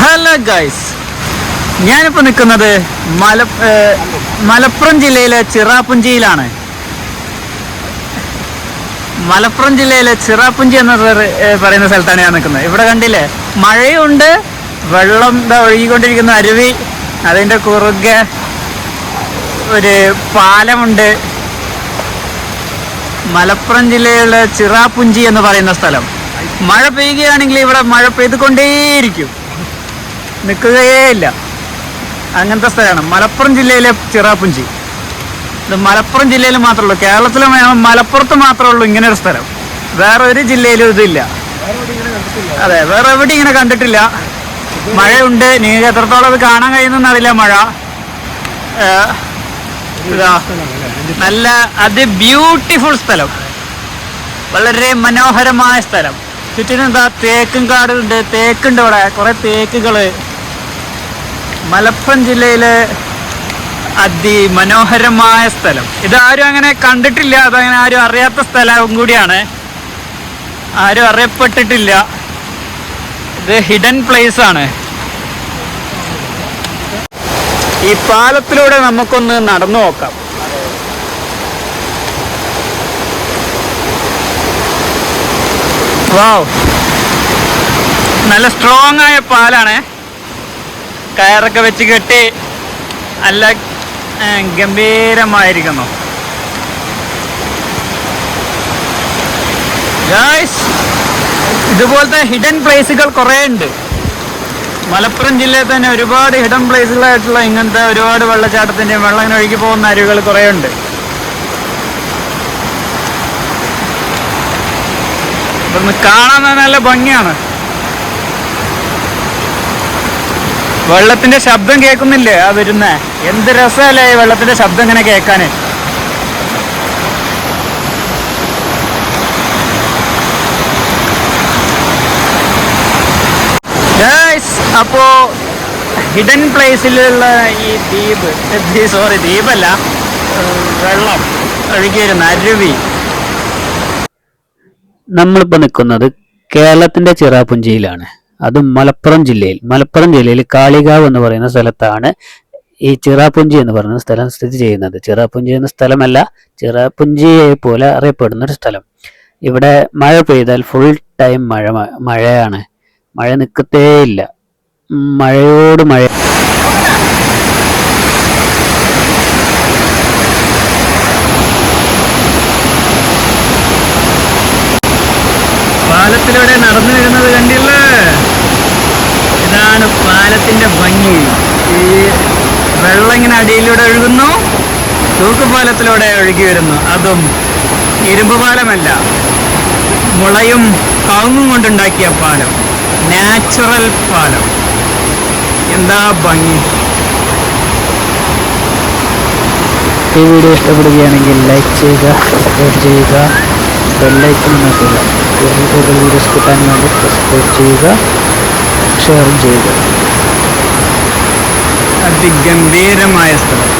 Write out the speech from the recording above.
Hello guys. ഞാനിപ്പോൾ നിൽക്കുന്നത് മല മലപ്പുറം ജില്ലയിലെ ചിറാപ്പുഞ്ചിയിലാണ് മലപ്പുറം ജില്ലയിലെ ചിറാപ്പുഞ്ചി എന്ന പറയുന്ന സ്ഥലത്താണ് ഞാൻ നിൽക്കുന്നത്. ഇവിടെ കണ്ടില്ലേ? മഴയുണ്ട് വെള്ളം ദാ ഒഴുകിക്കൊണ്ടിരിക്കുന്ന അരുവി അതിന്റെ കുറുകെ ഒരു പാലമുണ്ട്. മലപ്പുറം ജില്ലയിലെ ചിറാപ്പുഞ്ചി എന്ന് പറയുന്ന സ്ഥലം. മഴ പെയ്യുകയാണെങ്കിൽ ഇവിടെ മഴ പെയ്തുകൊണ്ടേയിരിക്കും. നിൽക്കുകയേ ഇല്ല അങ്ങനത്തെ സ്ഥലമാണ്. മലപ്പുറം ജില്ലയിലെ ചിറാപ്പുഞ്ചി ഇത് മലപ്പുറം ജില്ലയിൽ മാത്രമേ ഉള്ളൂ. കേരളത്തിലെ മലപ്പുറത്ത് മാത്രമേ ഉള്ളൂ ഇങ്ങനെ ഒരു സ്ഥലം. വേറെ ഒരു ജില്ലയിലും ഇതില്ല. അതെ വേറെ എവിടെ ഇങ്ങനെ കണ്ടിട്ടില്ല. മഴയുണ്ട്. നിങ്ങൾക്ക് എത്രത്തോളം അത് കാണാൻ കഴിയുന്നറിയില്ല മഴ. നല്ല അതി ബ്യൂട്ടിഫുൾ സ്ഥലം. വളരെ മനോഹരമായ സ്ഥലം. ചുറ്റിനും എന്താ തേക്കും കാടുണ്ട് തേക്കുണ്ട് ഇവിടെ. കുറെ തേക്കുകൾ. മലപ്പുറം ജില്ലയിലെ അതിമനോഹരമായ സ്ഥലം. ഇതാരും അങ്ങനെ കണ്ടിട്ടില്ല. അതങ്ങനെ ആരും അറിയാത്ത സ്ഥലവും കൂടിയാണ്. ആരും അറിയപ്പെട്ടിട്ടില്ല. ഇത് ഹിഡൻ പ്ലേസ് ആണ്. ഈ പാലത്തിലൂടെ നമുക്കൊന്ന് നടന്നു നോക്കാം. നല്ല സ്ട്രോങ് ആയ പാലാണ്. കയറൊക്കെ വെച്ച് കെട്ടി നല്ല ഗംഭീരമായിരിക്കുന്നു. ഇതുപോലത്തെ ഹിഡൻ പ്ലേസുകൾ കുറേ ഉണ്ട്. മലപ്പുറം ജില്ലയിൽ തന്നെ ഒരുപാട് ഹിഡൻ പ്ലേസുകളായിട്ടുള്ള ഇങ്ങനത്തെ ഒരുപാട് വെള്ളച്ചാട്ടത്തിന്റെയും വെള്ളം ഇങ്ങനെ ഒഴുകി പോകുന്ന അരുവികൾ കുറേ ഉണ്ട്. ഇവിടുന്ന് കാണാൻ നല്ല ഭംഗിയാണ്. വെള്ളത്തിന്റെ ശബ്ദം കേൾക്കുന്നില്ലേ? ആ വരുന്നേ. എന്ത് രസമല്ലേ വെള്ളത്തിന്റെ ശബ്ദം ഇങ്ങനെ കേൾക്കാന്? അപ്പോ ഹിഡൻ പ്ലേസിലുള്ള ഈ ദ്വീപ് സോറി ദ്വീപല്ല വെള്ളം ഒഴുകി വരുന്ന അരുവി. നമ്മളിപ്പോൾ നിൽക്കുന്നത് കേരളത്തിന്റെ ചിറാപുഞ്ചിയിലാണ്. അത് മലപ്പുറം ജില്ലയിൽ. മലപ്പുറം ജില്ലയിൽ കാളികാവ് എന്ന് പറയുന്ന സ്ഥലത്താണ് ഈ ചിറാപുഞ്ചി എന്ന് പറയുന്ന സ്ഥലം സ്ഥിതി ചെയ്യുന്നത്. ചിറാപുഞ്ചി എന്ന സ്ഥലമല്ല ചിറാപുഞ്ചിയെ പോലെ അറിയപ്പെടുന്ന ഒരു സ്ഥലം. ഇവിടെ മഴ പെയ്താൽ ഫുൾ ടൈം മഴ മഴയാണ്. മഴ നിൽക്കത്തേയില്ല മഴയോട് മഴ പാലത്തിലൂടെ നടന്നു വരുന്നത് കണ്ടില്ലേ? ഇതാണ് പാലത്തിന്റെ ഭംഗി. ഈ വെള്ളം ഇങ്ങനെ അടിയിലൂടെ ഒഴുകുന്നു. തൂക്കുപാലത്തിലൂടെ ഒഴുകി വരുന്നു. അതും ഇരുമ്പ് പാലമല്ല. മുളയും കവുങ്ങും കൊണ്ടുണ്ടാക്കിയ പാലം. നാച്ചുറൽ പാലം. എന്താ ഭംഗി? ഈ വീഡിയോ ഇഷ്ടപ്പെടുകയാണെങ്കിൽ ലൈക്ക് ചെയ്യുക സപ്പോർട്ട് ചെയ്യുക. ബെല്ലൈക്കൺ നോക്കുക കൂടുതൽ കൂടുതൽ വീഡിയോസ് കിട്ടാൻ വേണ്ടി സബ്സ്ക്രൈബ് ചെയ്യുക ഷെയറും ചെയ്യുക. അതിഗംഭീരമായ സ്ഥലം.